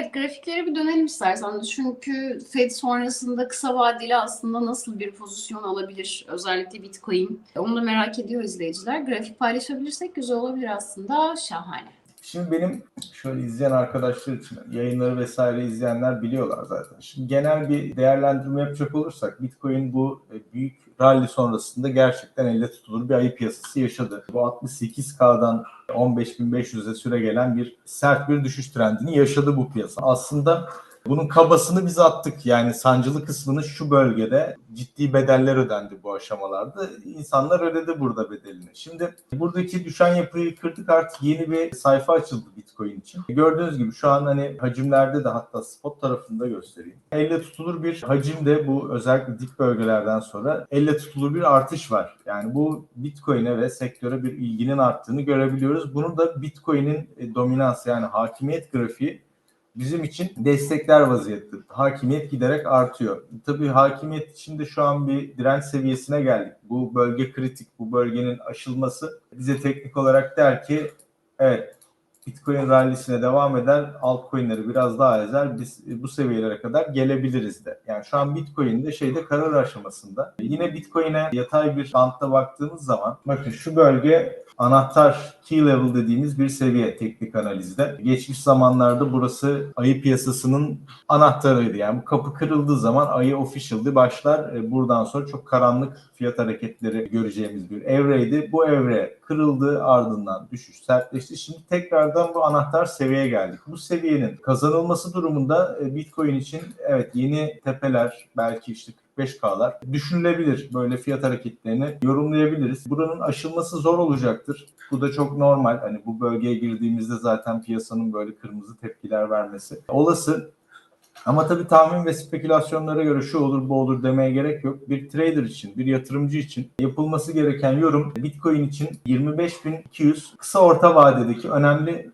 Evet grafiklere bir dönelim istersen. Çünkü Fed sonrasında kısa vadeli aslında nasıl bir pozisyon alabilir? Özellikle Bitcoin. Onu da merak ediyor izleyiciler. Grafik paylaşabilirsek güzel olabilir aslında. Şahane. Şimdi benim şöyle izleyen arkadaşlar için yayınları vesaire izleyenler biliyorlar zaten. Şimdi genel bir değerlendirme yapacak olursak Bitcoin bu e, büyük rally sonrasında gerçekten elle tutulur bir ayı piyasası yaşadı. Bu 68K'dan 15.500'e süre gelen bir sert bir düşüş trendini yaşadı bu piyasa. Aslında bunun kabasını biz attık. Yani sancılı kısmını şu bölgede ciddi bedeller ödendi bu aşamalarda. İnsanlar ödedi burada bedelini. Şimdi buradaki düşen yapıyı kırdık artık yeni bir sayfa açıldı Bitcoin için. Gördüğünüz gibi şu an hani hacimlerde de hatta spot tarafında göstereyim. Elle tutulur bir hacimde bu özellikle dik bölgelerden sonra elle tutulur bir artış var. Yani bu Bitcoin'e ve sektöre bir ilginin arttığını görebiliyoruz. Bunu da Bitcoin'in e, dominans yani hakimiyet grafiği bizim için destekler vaziyette. Hakimiyet giderek artıyor. Tabii hakimiyet içinde şu an bir direnç seviyesine geldik. Bu bölge kritik. Bu bölgenin aşılması bize teknik olarak der ki evet Bitcoin rallisine devam eder. Altcoin'leri biraz daha ezer. Biz bu seviyelere kadar gelebiliriz de. Yani şu an Bitcoin'de şeyde karar aşamasında. Yine Bitcoin'e yatay bir bantta baktığımız zaman bakın şu bölge anahtar key level dediğimiz bir seviye teknik analizde. Geçmiş zamanlarda burası ayı piyasasının anahtarıydı. Yani bu kapı kırıldığı zaman ayı official'di başlar. E, buradan sonra çok karanlık fiyat hareketleri göreceğimiz bir evreydi. Bu evre kırıldı ardından düşüş sertleşti. Şimdi tekrardan bu anahtar seviyeye geldik. Bu seviyenin kazanılması durumunda e, Bitcoin için evet yeni tepeler belki işte 45K'lar düşünülebilir. Böyle fiyat hareketlerini yorumlayabiliriz. Buranın aşılması zor olacaktır. Bu da çok normal. Hani bu bölgeye girdiğimizde zaten piyasanın böyle kırmızı tepkiler vermesi olası. Ama tabii tahmin ve spekülasyonlara göre şu olur bu olur demeye gerek yok. Bir trader için, bir yatırımcı için yapılması gereken yorum Bitcoin için 25.200 kısa orta vadedeki önemli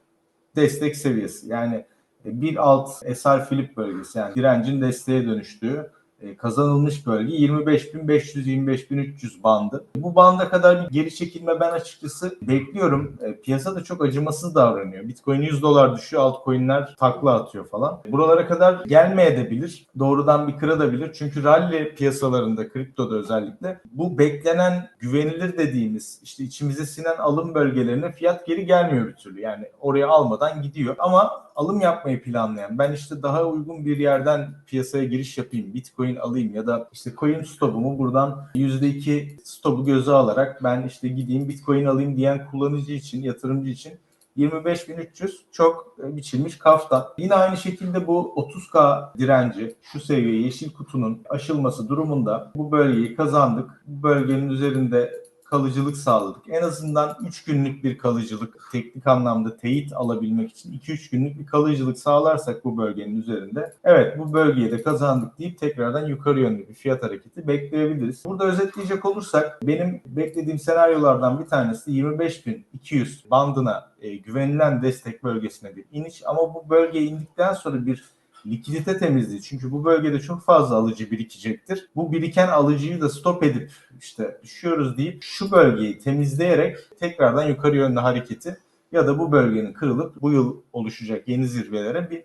destek seviyesi. Yani bir alt SR Philip bölgesi yani direncin desteğe dönüştüğü kazanılmış bölge 25.500-25.300 bandı. Bu banda kadar bir geri çekilme ben açıkçası bekliyorum. E, piyasa da çok acımasız davranıyor. Bitcoin 100 dolar düşüyor, altcoin'ler takla atıyor falan. Buralara kadar gelmeyebilir. Doğrudan bir kırabilir. Çünkü rally piyasalarında, kriptoda özellikle bu beklenen güvenilir dediğimiz işte içimize sinen alım bölgelerine fiyat geri gelmiyor bir türlü. Yani oraya almadan gidiyor. Ama alım yapmayı planlayan, ben işte daha uygun bir yerden piyasaya giriş yapayım, Bitcoin alayım ya da işte coin stopumu buradan %2 stopu göze alarak ben işte gideyim Bitcoin alayım diyen kullanıcı için, yatırımcı için 25.300 çok biçilmiş kaftan. Yine aynı şekilde bu 30K direnci şu seviye yeşil kutunun aşılması durumunda bu bölgeyi kazandık. Bu bölgenin üzerinde kalıcılık sağladık. En azından 3 günlük bir kalıcılık teknik anlamda teyit alabilmek için 2-3 günlük bir kalıcılık sağlarsak bu bölgenin üzerinde evet bu bölgeye de kazandık deyip tekrardan yukarı yönlü bir fiyat hareketi bekleyebiliriz. Burada özetleyecek olursak benim beklediğim senaryolardan bir tanesi 25.200 bandına e, güvenilen destek bölgesine bir iniş ama bu bölgeye indikten sonra bir likidite temizliği. Çünkü bu bölgede çok fazla alıcı birikecektir. Bu biriken alıcıyı da stop edip işte düşüyoruz deyip şu bölgeyi temizleyerek tekrardan yukarı yönlü hareketi ya da bu bölgenin kırılıp bu yıl oluşacak yeni zirvelere bir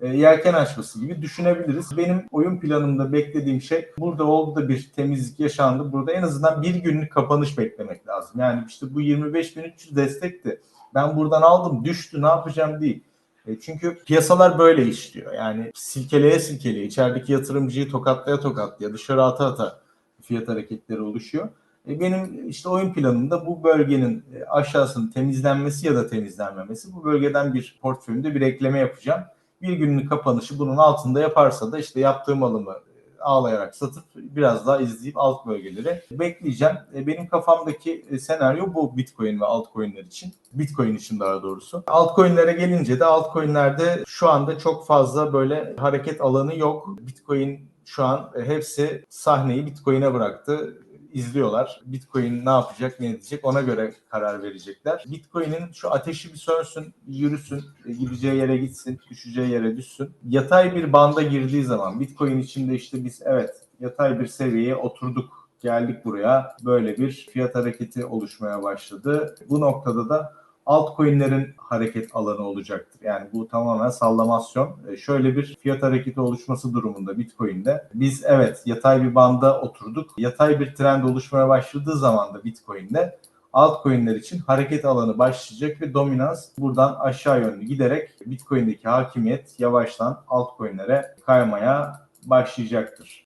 e, yelken açması gibi düşünebiliriz. Benim oyun planımda beklediğim şey burada oldu da bir temizlik yaşandı. Burada en azından bir günlük kapanış beklemek lazım. Yani işte bu 25.300 destekti. Ben buradan aldım düştü ne yapacağım değil. E, çünkü piyasalar böyle işliyor. Yani silkeleye silkeleye içerideki yatırımcıyı tokatlaya tokatlaya dışarı ata ata fiyat hareketleri oluşuyor. E, benim işte oyun planımda bu bölgenin e, aşağısının temizlenmesi ya da temizlenmemesi bu bölgeden bir portföyümde bir ekleme yapacağım. Bir günlük kapanışı bunun altında yaparsa da işte yaptığım alımı ağlayarak satıp biraz daha izleyip alt bölgeleri bekleyeceğim. E, benim kafamdaki e, senaryo bu Bitcoin ve altcoin'ler için. Bitcoin için daha doğrusu. Altcoin'lere gelince de altcoin'lerde şu anda çok fazla böyle hareket alanı yok. Bitcoin şu an e, hepsi sahneyi Bitcoin'e bıraktı izliyorlar. Bitcoin ne yapacak, ne edecek ona göre karar verecekler. Bitcoin'in şu ateşi bir sönsün, yürüsün, gideceği yere gitsin, düşeceği yere düşsün. Yatay bir banda girdiği zaman Bitcoin içinde işte biz evet yatay bir seviyeye oturduk geldik buraya. Böyle bir fiyat hareketi oluşmaya başladı. Bu noktada da altcoin'lerin hareket alanı olacaktır. Yani bu tamamen sallamasyon. E, Şöyle bir fiyat hareketi oluşması durumunda Bitcoin'de biz evet yatay bir banda oturduk. Yatay bir trend oluşmaya başladığı zaman da Bitcoin'de altcoin'ler için hareket alanı başlayacak ve dominans buradan aşağı yönlü giderek Bitcoin'deki hakimiyet yavaştan altcoin'lere kaymaya başlayacaktır.